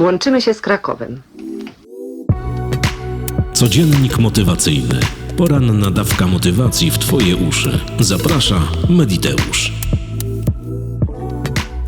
Łączymy się z Krakowem. Codziennik motywacyjny. Poranna dawka motywacji w Twoje uszy. Zaprasza Mediteusz.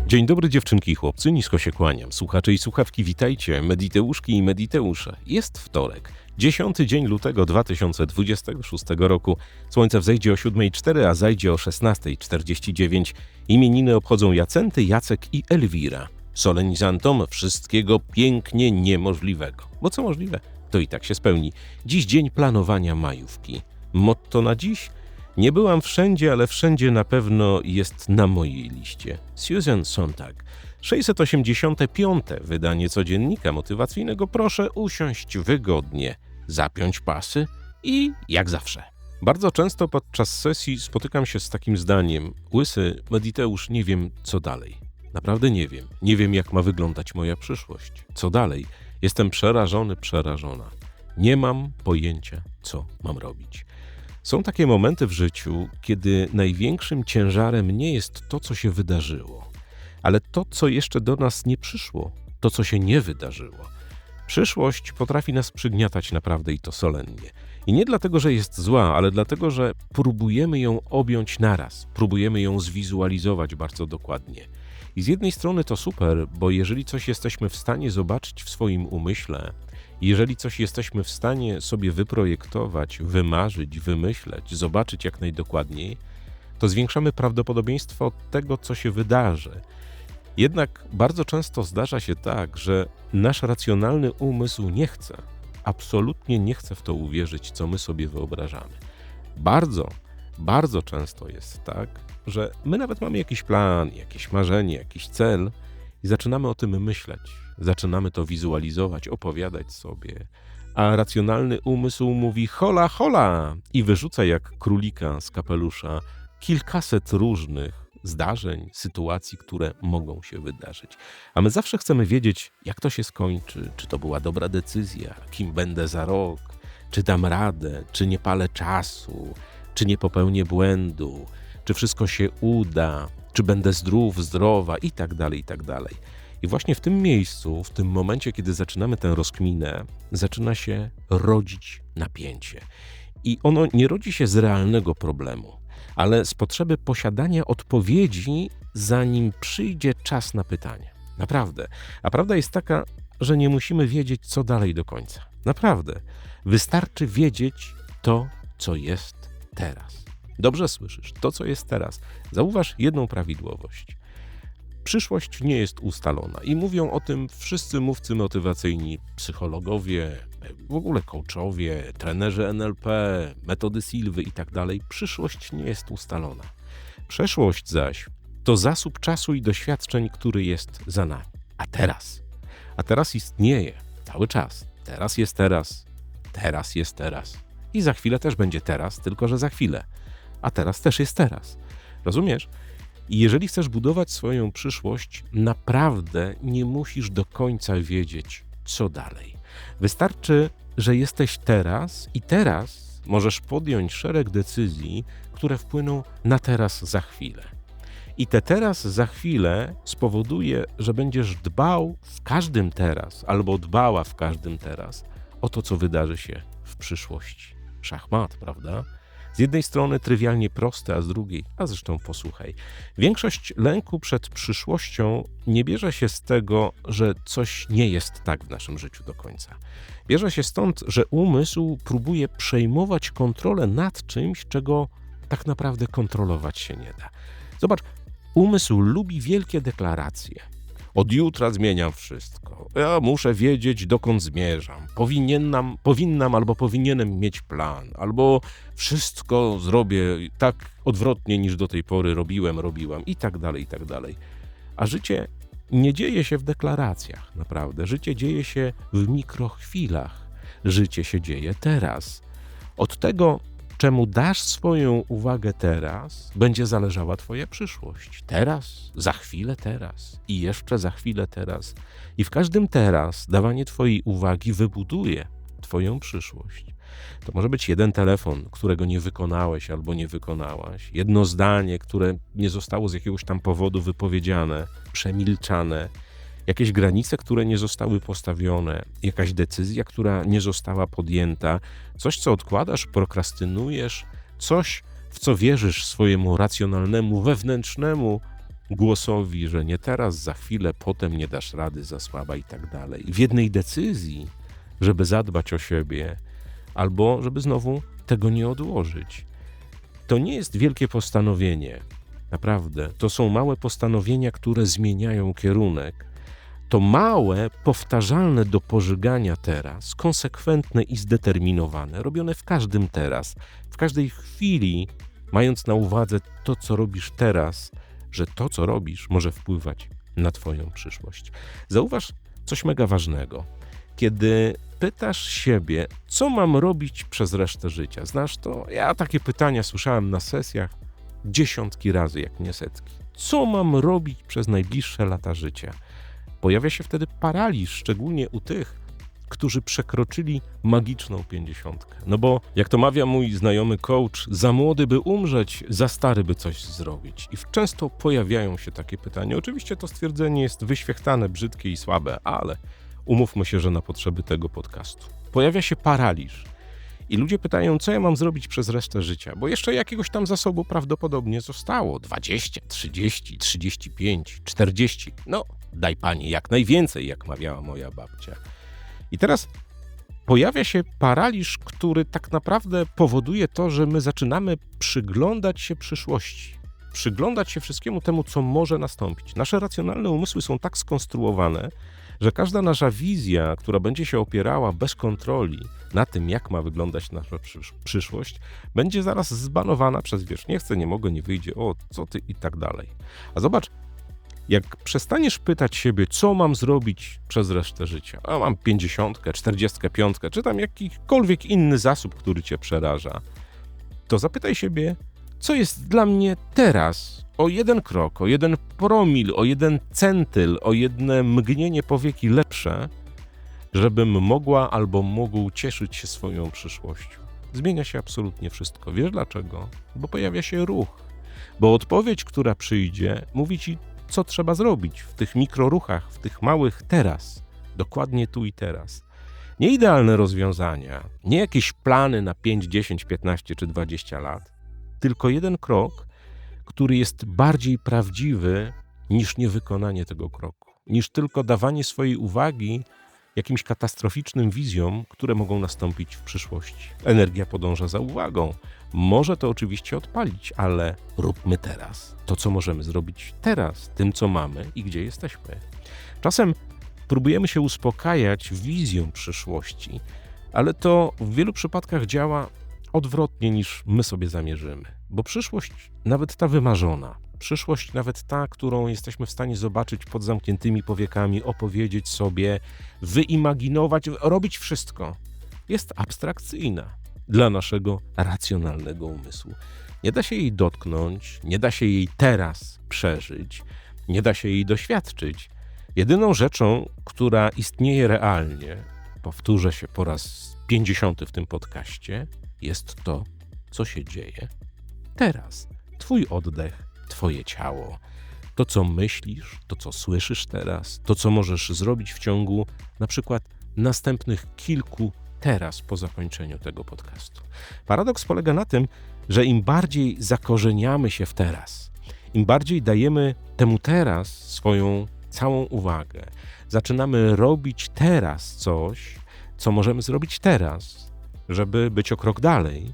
Dzień dobry dziewczynki i chłopcy, nisko się kłaniam. Słuchacze i słuchawki, witajcie, Mediteuszki i Mediteusze. Jest wtorek, 10 dzień lutego 2026 roku. Słońce wzejdzie o 7.04, a zajdzie o 16.49. Imieniny obchodzą Jacenty, Jacek i Elwira. Solenizantom wszystkiego pięknie niemożliwego. Bo co możliwe, to i tak się spełni. Dziś dzień planowania majówki. Motto na dziś? Nie byłam wszędzie, ale wszędzie na pewno jest na mojej liście. Susan Sontag. 685. wydanie codziennika motywacyjnego. Proszę usiąść wygodnie, zapiąć pasy i jak zawsze. Bardzo często podczas sesji spotykam się z takim zdaniem: Łysy, Mediteusz, nie wiem co dalej. Naprawdę nie wiem. Nie wiem, jak ma wyglądać moja przyszłość. Co dalej? Jestem przerażony, przerażona. Nie mam pojęcia, co mam robić. Są takie momenty w życiu, kiedy największym ciężarem nie jest to, co się wydarzyło, ale to, co jeszcze do nas nie przyszło, to, co się nie wydarzyło. Przyszłość potrafi nas przygniatać naprawdę i to solennie. I nie dlatego, że jest zła, ale dlatego, że próbujemy ją objąć naraz, próbujemy ją zwizualizować bardzo dokładnie. I z jednej strony to super, bo jeżeli coś jesteśmy w stanie zobaczyć w swoim umyśle, jeżeli coś jesteśmy w stanie sobie wyprojektować, wymarzyć, wymyśleć, zobaczyć jak najdokładniej, to zwiększamy prawdopodobieństwo tego, co się wydarzy. Jednak bardzo często zdarza się tak, że nasz racjonalny umysł nie chce, absolutnie nie chce w to uwierzyć, co my sobie wyobrażamy. Bardzo, bardzo często jest tak, że my nawet mamy jakiś plan, jakieś marzenie, jakiś cel i zaczynamy o tym myśleć, zaczynamy to wizualizować, opowiadać sobie, a racjonalny umysł mówi hola, hola i wyrzuca jak królika z kapelusza kilkaset różnych zdarzeń, sytuacji, które mogą się wydarzyć. A my zawsze chcemy wiedzieć, jak to się skończy, czy to była dobra decyzja, kim będę za rok, czy dam radę, czy nie palę czasu, czy nie popełnię błędu, czy wszystko się uda, czy będę zdrów, zdrowa i tak dalej, i tak dalej. I właśnie w tym miejscu, w tym momencie, kiedy zaczynamy tę rozkminę, zaczyna się rodzić napięcie. I ono nie rodzi się z realnego problemu, ale z potrzeby posiadania odpowiedzi, zanim przyjdzie czas na pytanie. Naprawdę. A prawda jest taka, że nie musimy wiedzieć, co dalej do końca. Naprawdę. Wystarczy wiedzieć to, co jest teraz. Dobrze słyszysz, to co jest teraz. Zauważ jedną prawidłowość. Przyszłość nie jest ustalona i mówią o tym wszyscy mówcy motywacyjni, psychologowie, w ogóle coachowie, trenerzy NLP, metody Silwy i tak. Przyszłość nie jest ustalona. Przeszłość zaś to zasób czasu i doświadczeń, który jest za nami. A teraz? A teraz istnieje cały czas. Teraz jest teraz, teraz jest teraz. I za chwilę też będzie teraz, tylko że za chwilę a teraz też jest teraz. Rozumiesz? I jeżeli chcesz budować swoją przyszłość, naprawdę nie musisz do końca wiedzieć, co dalej. Wystarczy, że jesteś teraz i teraz możesz podjąć szereg decyzji, które wpłyną na teraz za chwilę. I te teraz za chwilę spowoduje, że będziesz dbał w każdym teraz, albo dbała w każdym teraz o to, co wydarzy się w przyszłości. Szachmat, prawda? Z jednej strony trywialnie proste, a z drugiej, a zresztą posłuchaj. Większość lęku przed przyszłością nie bierze się z tego, że coś nie jest tak w naszym życiu do końca. Bierze się stąd, że umysł próbuje przejmować kontrolę nad czymś, czego tak naprawdę kontrolować się nie da. Zobacz, umysł lubi wielkie deklaracje. Od jutra zmieniam wszystko. Ja muszę wiedzieć, dokąd zmierzam. Powinienem, powinnam albo powinienem mieć plan, albo wszystko zrobię tak odwrotnie niż do tej pory robiłem, robiłam i tak dalej, i tak dalej. A życie nie dzieje się w deklaracjach, naprawdę. Życie dzieje się w mikrochwilach. Życie się dzieje teraz. Od tego, czemu dasz swoją uwagę teraz, będzie zależała Twoja przyszłość. Teraz, za chwilę teraz i jeszcze za chwilę teraz. I w każdym teraz dawanie Twojej uwagi wybuduje Twoją przyszłość. To może być jeden telefon, którego nie wykonałeś albo nie wykonałaś, jedno zdanie, które nie zostało z jakiegoś tam powodu wypowiedziane, przemilczane. Jakieś granice, które nie zostały postawione, jakaś decyzja, która nie została podjęta, coś, co odkładasz, prokrastynujesz, coś, w co wierzysz swojemu racjonalnemu, wewnętrznemu głosowi, że nie teraz, za chwilę, potem nie dasz rady, za słaba i tak dalej. W jednej decyzji, żeby zadbać o siebie, albo żeby znowu tego nie odłożyć. To nie jest wielkie postanowienie. Naprawdę, to są małe postanowienia, które zmieniają kierunek. To małe, powtarzalne do pożygania teraz, konsekwentne i zdeterminowane, robione w każdym teraz, w każdej chwili, mając na uwadze to, co robisz teraz, że to, co robisz, może wpływać na Twoją przyszłość. Zauważ coś mega ważnego. Kiedy pytasz siebie, co mam robić przez resztę życia, znasz to? Ja takie pytania słyszałem na sesjach dziesiątki razy, jak nie setki. Co mam robić przez najbliższe lata życia? Pojawia się wtedy paraliż, szczególnie u tych, którzy przekroczyli magiczną pięćdziesiątkę. No bo, jak to mawia mój znajomy coach, za młody by umrzeć, za stary by coś zrobić. I często pojawiają się takie pytania. Oczywiście to stwierdzenie jest wyświechtane, brzydkie i słabe, ale umówmy się, że na potrzeby tego podcastu. Pojawia się paraliż. I ludzie pytają, co ja mam zrobić przez resztę życia, bo jeszcze jakiegoś tam zasobu prawdopodobnie zostało 20, 30, 35, 40. No, daj pani jak najwięcej, jak mawiała moja babcia. I teraz pojawia się paraliż, który tak naprawdę powoduje to, że my zaczynamy przyglądać się przyszłości. Przyglądać się wszystkiemu temu, co może nastąpić. Nasze racjonalne umysły są tak skonstruowane, że każda nasza wizja, która będzie się opierała bez kontroli na tym, jak ma wyglądać nasza przysz przyszłość, będzie zaraz zbanowana przez wiesz, nie chcę, nie mogę, nie wyjdzie, o, co ty i tak dalej. A zobacz, jak przestaniesz pytać siebie, co mam zrobić przez resztę życia, a mam 50, 45, czy tam jakikolwiek inny zasób, który cię przeraża, to zapytaj siebie, co jest dla mnie teraz o jeden krok, o jeden promil, o jeden centyl, o jedne mgnienie powieki lepsze, żebym mogła albo mógł cieszyć się swoją przyszłością. Zmienia się absolutnie wszystko. Wiesz dlaczego? Bo pojawia się ruch. Bo odpowiedź, która przyjdzie, mówi ci, co trzeba zrobić w tych mikroruchach, w tych małych teraz, dokładnie tu i teraz. Nie idealne rozwiązania, nie jakieś plany na 5, 10, 15 czy 20 lat, tylko jeden krok, który jest bardziej prawdziwy niż niewykonanie tego kroku, niż tylko dawanie swojej uwagi jakimś katastroficznym wizjom, które mogą nastąpić w przyszłości. Energia podąża za uwagą. Może to oczywiście odpalić, ale róbmy teraz to, co możemy zrobić teraz, tym, co mamy i gdzie jesteśmy. Czasem próbujemy się uspokajać wizją przyszłości, ale to w wielu przypadkach działa odwrotnie niż my sobie zamierzymy. Bo przyszłość, nawet ta wymarzona, przyszłość, nawet ta, którą jesteśmy w stanie zobaczyć pod zamkniętymi powiekami, opowiedzieć sobie, wyimaginować, robić wszystko, jest abstrakcyjna dla naszego racjonalnego umysłu. Nie da się jej dotknąć, nie da się jej teraz przeżyć, nie da się jej doświadczyć. Jedyną rzeczą, która istnieje realnie, powtórzę się po raz pięćdziesiąty w tym podcaście, jest to, co się dzieje teraz. Twój oddech, Twoje ciało, to, co myślisz, to, co słyszysz teraz, to, co możesz zrobić w ciągu na przykład następnych kilku teraz po zakończeniu tego podcastu. Paradoks polega na tym, że im bardziej zakorzeniamy się w teraz, im bardziej dajemy temu teraz swoją całą uwagę, zaczynamy robić teraz coś, co możemy zrobić teraz, żeby być o krok dalej,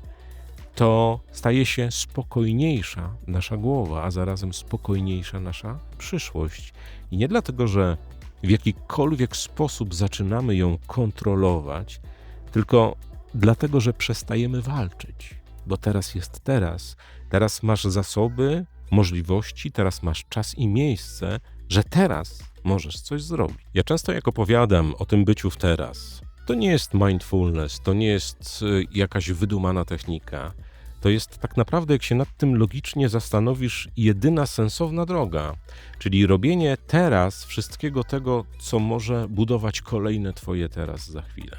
to staje się spokojniejsza nasza głowa, a zarazem spokojniejsza nasza przyszłość. I nie dlatego, że w jakikolwiek sposób zaczynamy ją kontrolować, tylko dlatego, że przestajemy walczyć. Bo teraz jest teraz. Teraz masz zasoby, możliwości, teraz masz czas i miejsce, że teraz możesz coś zrobić. Ja często jak opowiadam o tym byciu w teraz, to nie jest mindfulness, to nie jest y, jakaś wydumana technika. To jest tak naprawdę, jak się nad tym logicznie zastanowisz, jedyna sensowna droga, czyli robienie teraz wszystkiego tego, co może budować kolejne Twoje teraz za chwilę.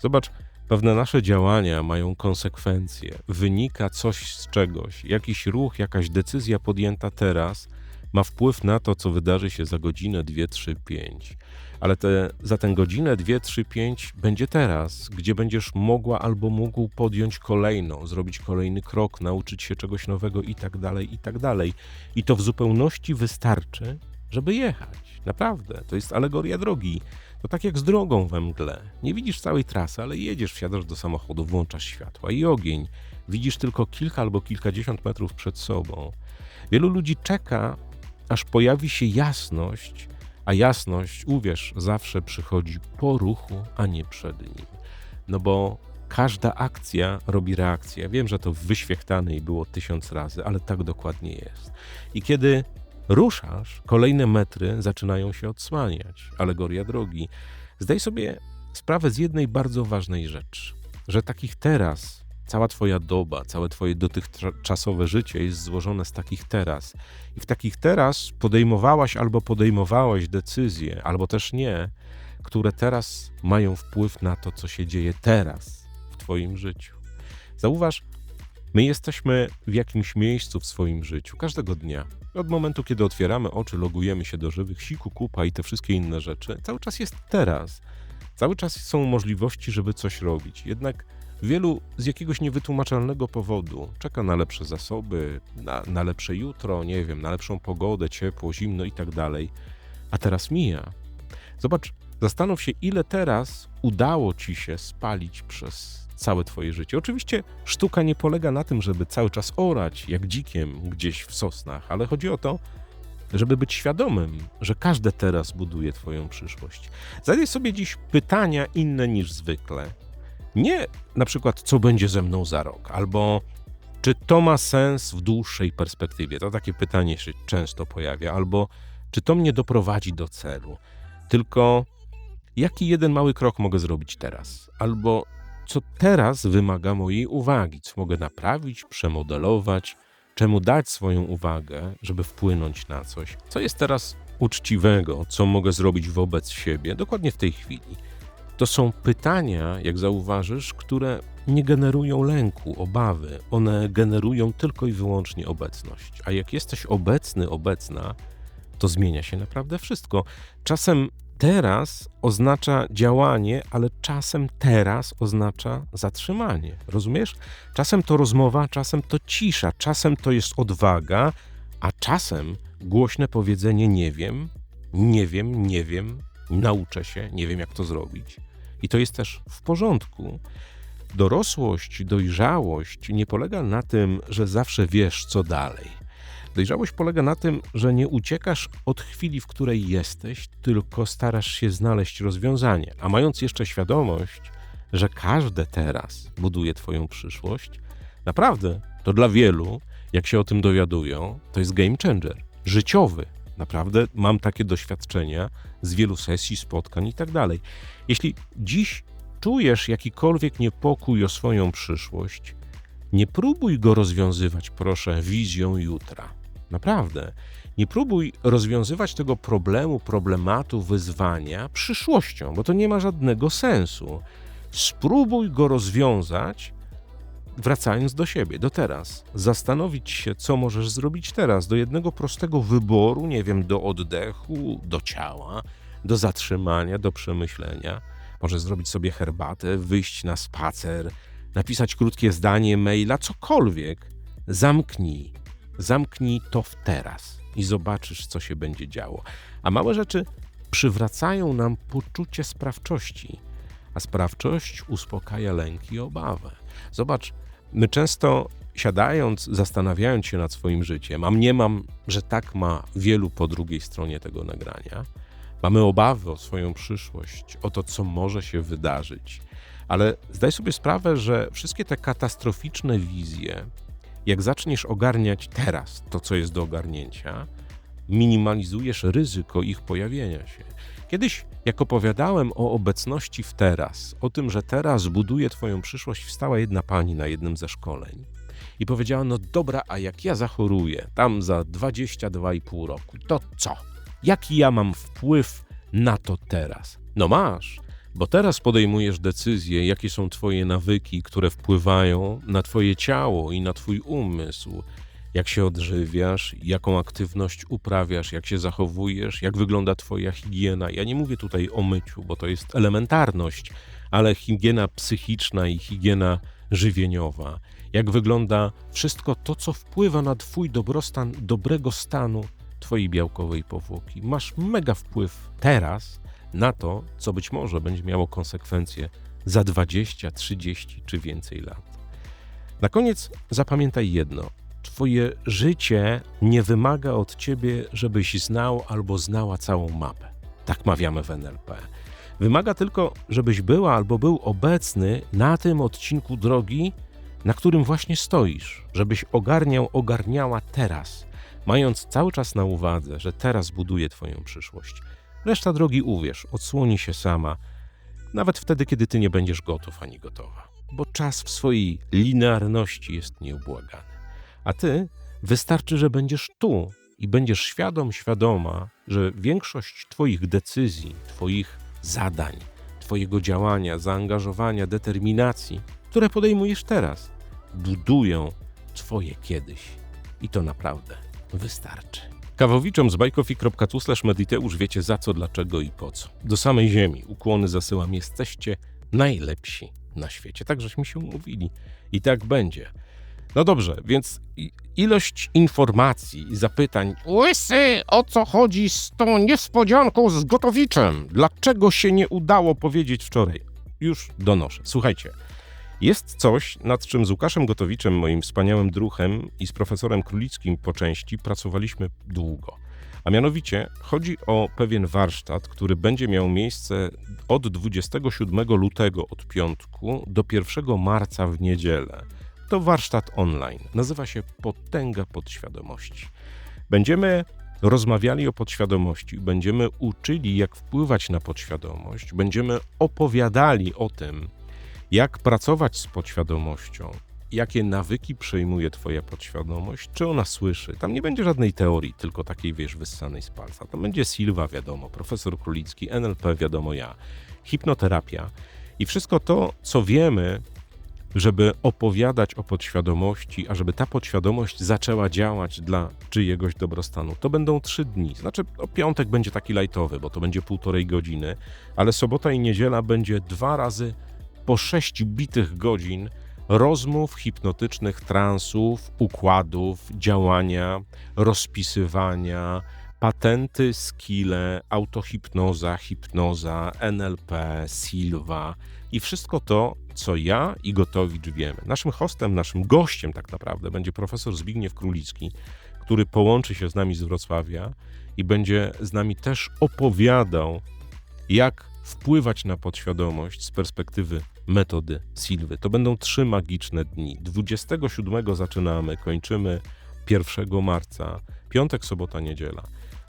Zobacz, pewne nasze działania mają konsekwencje, wynika coś z czegoś, jakiś ruch, jakaś decyzja podjęta teraz ma wpływ na to, co wydarzy się za godzinę, dwie, trzy, pięć. Ale te, za tę godzinę, dwie, trzy, pięć będzie teraz, gdzie będziesz mogła albo mógł podjąć kolejną, zrobić kolejny krok, nauczyć się czegoś nowego i tak dalej, i tak dalej. I to w zupełności wystarczy, żeby jechać. Naprawdę, to jest alegoria drogi. To tak jak z drogą we mgle. Nie widzisz całej trasy, ale jedziesz, wsiadasz do samochodu, włączasz światła i ogień. Widzisz tylko kilka albo kilkadziesiąt metrów przed sobą. Wielu ludzi czeka, aż pojawi się jasność, a jasność, uwierz, zawsze przychodzi po ruchu, a nie przed nim. No bo każda akcja robi reakcję. Wiem, że to wyświechtane i było tysiąc razy, ale tak dokładnie jest. I kiedy ruszasz, kolejne metry zaczynają się odsłaniać. Alegoria drogi. Zdaj sobie sprawę z jednej bardzo ważnej rzeczy, że takich teraz, cała Twoja doba, całe Twoje dotychczasowe życie jest złożone z takich teraz. I w takich teraz podejmowałaś albo podejmowałeś decyzje, albo też nie, które teraz mają wpływ na to, co się dzieje teraz w Twoim życiu. Zauważ, my jesteśmy w jakimś miejscu w swoim życiu każdego dnia. Od momentu, kiedy otwieramy oczy, logujemy się do żywych, siku, kupa i te wszystkie inne rzeczy, cały czas jest teraz. Cały czas są możliwości, żeby coś robić. Jednak wielu z jakiegoś niewytłumaczalnego powodu czeka na lepsze zasoby, na, na lepsze jutro, nie wiem, na lepszą pogodę, ciepło, zimno i tak dalej. A teraz mija. Zobacz, zastanów się, ile teraz udało ci się spalić przez całe twoje życie. Oczywiście sztuka nie polega na tym, żeby cały czas orać jak dzikiem gdzieś w sosnach, ale chodzi o to, żeby być świadomym, że każde teraz buduje twoją przyszłość. Zadaj sobie dziś pytania inne niż zwykle. Nie na przykład, co będzie ze mną za rok, albo czy to ma sens w dłuższej perspektywie. To takie pytanie się często pojawia, albo czy to mnie doprowadzi do celu. Tylko jaki jeden mały krok mogę zrobić teraz? Albo co teraz wymaga mojej uwagi, co mogę naprawić, przemodelować, czemu dać swoją uwagę, żeby wpłynąć na coś, co jest teraz uczciwego, co mogę zrobić wobec siebie, dokładnie w tej chwili. To są pytania, jak zauważysz, które nie generują lęku, obawy. One generują tylko i wyłącznie obecność. A jak jesteś obecny, obecna, to zmienia się naprawdę wszystko. Czasem teraz oznacza działanie, ale czasem teraz oznacza zatrzymanie. Rozumiesz? Czasem to rozmowa, czasem to cisza, czasem to jest odwaga, a czasem głośne powiedzenie nie wiem, nie wiem, nie wiem, nauczę się, nie wiem jak to zrobić. I to jest też w porządku. Dorosłość, dojrzałość nie polega na tym, że zawsze wiesz, co dalej. Dojrzałość polega na tym, że nie uciekasz od chwili, w której jesteś, tylko starasz się znaleźć rozwiązanie. A mając jeszcze świadomość, że każde teraz buduje Twoją przyszłość, naprawdę to dla wielu, jak się o tym dowiadują, to jest game changer, życiowy. Naprawdę mam takie doświadczenia z wielu sesji, spotkań i tak dalej. Jeśli dziś czujesz jakikolwiek niepokój o swoją przyszłość, nie próbuj go rozwiązywać, proszę, wizją jutra. Naprawdę. Nie próbuj rozwiązywać tego problemu, problematu, wyzwania przyszłością, bo to nie ma żadnego sensu. Spróbuj go rozwiązać, wracając do siebie, do teraz. Zastanowić się, co możesz zrobić teraz, do jednego prostego wyboru, nie wiem, do oddechu, do ciała, do zatrzymania, do przemyślenia. Możesz zrobić sobie herbatę, wyjść na spacer, napisać krótkie zdanie, maila, cokolwiek. Zamknij Zamknij to w teraz i zobaczysz, co się będzie działo. A małe rzeczy przywracają nam poczucie sprawczości, a sprawczość uspokaja lęk i obawę. Zobacz, my często siadając, zastanawiając się nad swoim życiem, a mniemam, że tak ma wielu po drugiej stronie tego nagrania, mamy obawy o swoją przyszłość, o to, co może się wydarzyć. Ale zdaj sobie sprawę, że wszystkie te katastroficzne wizje jak zaczniesz ogarniać teraz to, co jest do ogarnięcia, minimalizujesz ryzyko ich pojawienia się. Kiedyś, jak opowiadałem o obecności w teraz, o tym, że teraz buduje Twoją przyszłość, wstała jedna pani na jednym ze szkoleń i powiedziała: No dobra, a jak ja zachoruję tam za 22,5 roku, to co? Jaki ja mam wpływ na to teraz? No masz. Bo teraz podejmujesz decyzje, jakie są Twoje nawyki, które wpływają na Twoje ciało i na Twój umysł. Jak się odżywiasz, jaką aktywność uprawiasz, jak się zachowujesz, jak wygląda Twoja higiena. Ja nie mówię tutaj o myciu, bo to jest elementarność, ale higiena psychiczna i higiena żywieniowa. Jak wygląda wszystko to, co wpływa na Twój dobrostan, dobrego stanu Twojej białkowej powłoki. Masz mega wpływ teraz na to, co być może będzie miało konsekwencje za 20, 30 czy więcej lat. Na koniec zapamiętaj jedno. Twoje życie nie wymaga od ciebie, żebyś znał albo znała całą mapę. Tak mawiamy w NLP. Wymaga tylko, żebyś była albo był obecny na tym odcinku drogi, na którym właśnie stoisz, żebyś ogarniał, ogarniała teraz, mając cały czas na uwadze, że teraz buduje Twoją przyszłość. Reszta drogi, uwierz, odsłoni się sama, nawet wtedy, kiedy Ty nie będziesz gotów ani gotowa, bo czas w swojej linearności jest nieubłagany. A Ty wystarczy, że będziesz tu i będziesz świadom, świadoma, że większość Twoich decyzji, Twoich zadań, Twojego działania, zaangażowania, determinacji, które podejmujesz teraz, budują Twoje kiedyś. I to naprawdę wystarczy. Kawowiczom z bajkofi.tu mediteusz wiecie za co, dlaczego i po co. Do samej ziemi ukłony zasyłam. Jesteście najlepsi na świecie. Tak żeśmy się umówili. I tak będzie. No dobrze, więc ilość informacji i zapytań. Łysy, o co chodzi z tą niespodzianką z Gotowiczem? Dlaczego się nie udało powiedzieć wczoraj? Już donoszę. Słuchajcie. Jest coś, nad czym z Łukaszem Gotowiczem, moim wspaniałym druhem i z profesorem Królickim po części pracowaliśmy długo. A mianowicie chodzi o pewien warsztat, który będzie miał miejsce od 27 lutego od piątku do 1 marca w niedzielę. To warsztat online. Nazywa się Potęga Podświadomości. Będziemy rozmawiali o podświadomości, będziemy uczyli, jak wpływać na podświadomość, będziemy opowiadali o tym, jak pracować z podświadomością, jakie nawyki przejmuje Twoja podświadomość, czy ona słyszy. Tam nie będzie żadnej teorii, tylko takiej, wiesz, wyssanej z palca. Tam będzie Silva, wiadomo, profesor Królicki, NLP, wiadomo ja, hipnoterapia i wszystko to, co wiemy, żeby opowiadać o podświadomości, a żeby ta podświadomość zaczęła działać dla czyjegoś dobrostanu. To będą trzy dni. Znaczy, o piątek będzie taki lajtowy, bo to będzie półtorej godziny, ale sobota i niedziela będzie dwa razy po sześć bitych godzin rozmów hipnotycznych, transów, układów, działania, rozpisywania, patenty, skille, autohipnoza, hipnoza, NLP, Silva i wszystko to, co ja i Gotowicz wiemy. Naszym hostem, naszym gościem tak naprawdę będzie profesor Zbigniew Królicki, który połączy się z nami z Wrocławia i będzie z nami też opowiadał, jak wpływać na podświadomość z perspektywy metody Silwy. To będą trzy magiczne dni. 27 zaczynamy, kończymy 1 marca, piątek, sobota, niedziela.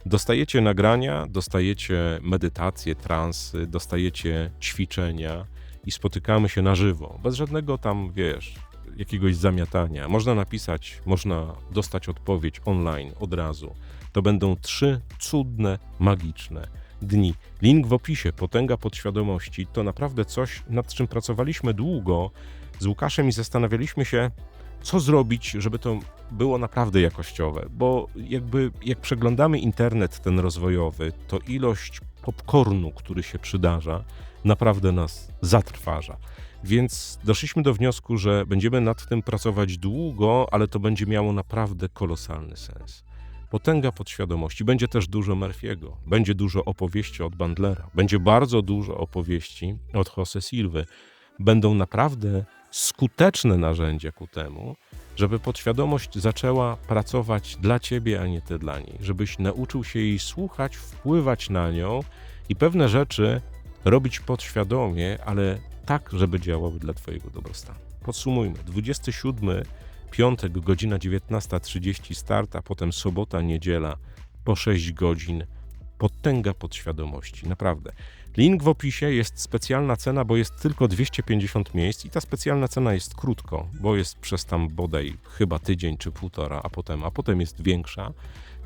Dostajecie nagrania, dostajecie medytacje, transy, dostajecie ćwiczenia i spotykamy się na żywo, bez żadnego tam, wiesz, jakiegoś zamiatania. Można napisać, można dostać odpowiedź online od razu. To będą trzy cudne, magiczne dni. Link w opisie, potęga podświadomości, to naprawdę coś, nad czym pracowaliśmy długo z Łukaszem i zastanawialiśmy się, co zrobić, żeby to było naprawdę jakościowe, bo jakby jak przeglądamy internet ten rozwojowy, to ilość popcornu, który się przydarza, naprawdę nas zatrważa. Więc doszliśmy do wniosku, że będziemy nad tym pracować długo, ale to będzie miało naprawdę kolosalny sens. Potęga podświadomości. Będzie też dużo Murphy'ego, będzie dużo opowieści od Bandlera, będzie bardzo dużo opowieści od Jose Silwy. Będą naprawdę skuteczne narzędzia ku temu, żeby podświadomość zaczęła pracować dla ciebie, a nie ty dla niej. Żebyś nauczył się jej słuchać, wpływać na nią i pewne rzeczy robić podświadomie, ale tak, żeby działały dla twojego dobrostanu. Podsumujmy. 27 piątek, godzina 19.30 start, a potem sobota, niedziela po 6 godzin. Potęga podświadomości, naprawdę. Link w opisie jest specjalna cena, bo jest tylko 250 miejsc i ta specjalna cena jest krótko, bo jest przez tam bodaj chyba tydzień czy półtora, a potem, a potem jest większa.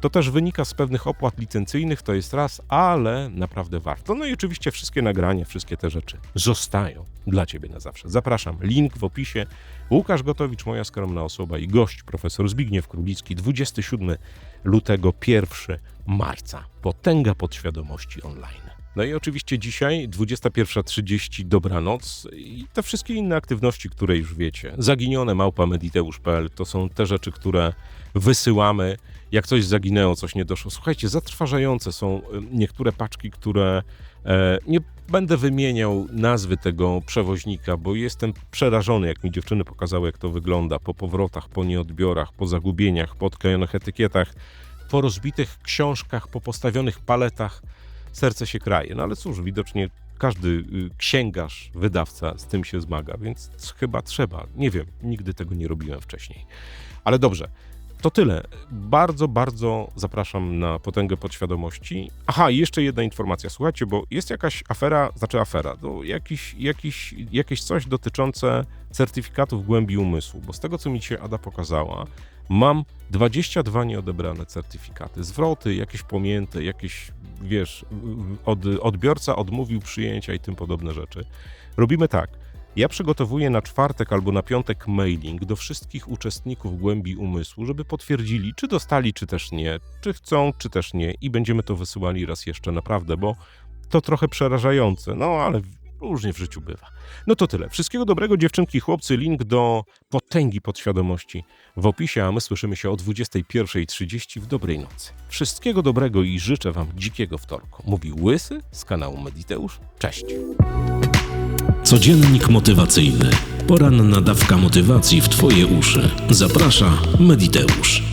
To też wynika z pewnych opłat licencyjnych, to jest raz, ale naprawdę warto. No i oczywiście wszystkie nagrania, wszystkie te rzeczy zostają dla Ciebie na zawsze. Zapraszam, link w opisie. Łukasz Gotowicz, moja skromna osoba i gość, profesor Zbigniew Królicki, 27 lutego, 1 marca. Potęga podświadomości online. No i oczywiście dzisiaj 21.30 dobranoc i te wszystkie inne aktywności, które już wiecie. Zaginione małpa mediteusz.pl to są te rzeczy, które wysyłamy. Jak coś zaginęło, coś nie doszło. Słuchajcie, zatrważające są y, niektóre paczki, które e, nie będę wymieniał nazwy tego przewoźnika, bo jestem przerażony, jak mi dziewczyny pokazały, jak to wygląda po powrotach, po nieodbiorach, po zagubieniach, po odklejonych etykietach, po rozbitych książkach, po postawionych paletach serce się kraje. No ale cóż, widocznie każdy y, księgarz, wydawca z tym się zmaga, więc chyba trzeba. Nie wiem, nigdy tego nie robiłem wcześniej. Ale dobrze. To tyle. Bardzo, bardzo zapraszam na potęgę podświadomości. Aha, jeszcze jedna informacja. Słuchajcie, bo jest jakaś afera, znaczy afera, to jakiś, jakiś, jakieś coś dotyczące certyfikatów głębi umysłu, bo z tego, co mi dzisiaj Ada pokazała, mam 22 nieodebrane certyfikaty. Zwroty, jakieś pomięte, jakieś, wiesz, od, odbiorca odmówił przyjęcia i tym podobne rzeczy. Robimy tak. Ja przygotowuję na czwartek albo na piątek mailing do wszystkich uczestników głębi umysłu, żeby potwierdzili, czy dostali, czy też nie, czy chcą, czy też nie, i będziemy to wysyłali raz jeszcze naprawdę, bo to trochę przerażające, no ale różnie w życiu bywa. No to tyle. Wszystkiego dobrego, dziewczynki chłopcy. Link do potęgi podświadomości w opisie, a my słyszymy się o 21.30 w dobrej nocy. Wszystkiego dobrego i życzę Wam dzikiego wtorku. Mówi Łysy z kanału Mediteusz. Cześć. Codziennik motywacyjny. Poranna dawka motywacji w Twoje uszy. Zaprasza Mediteusz.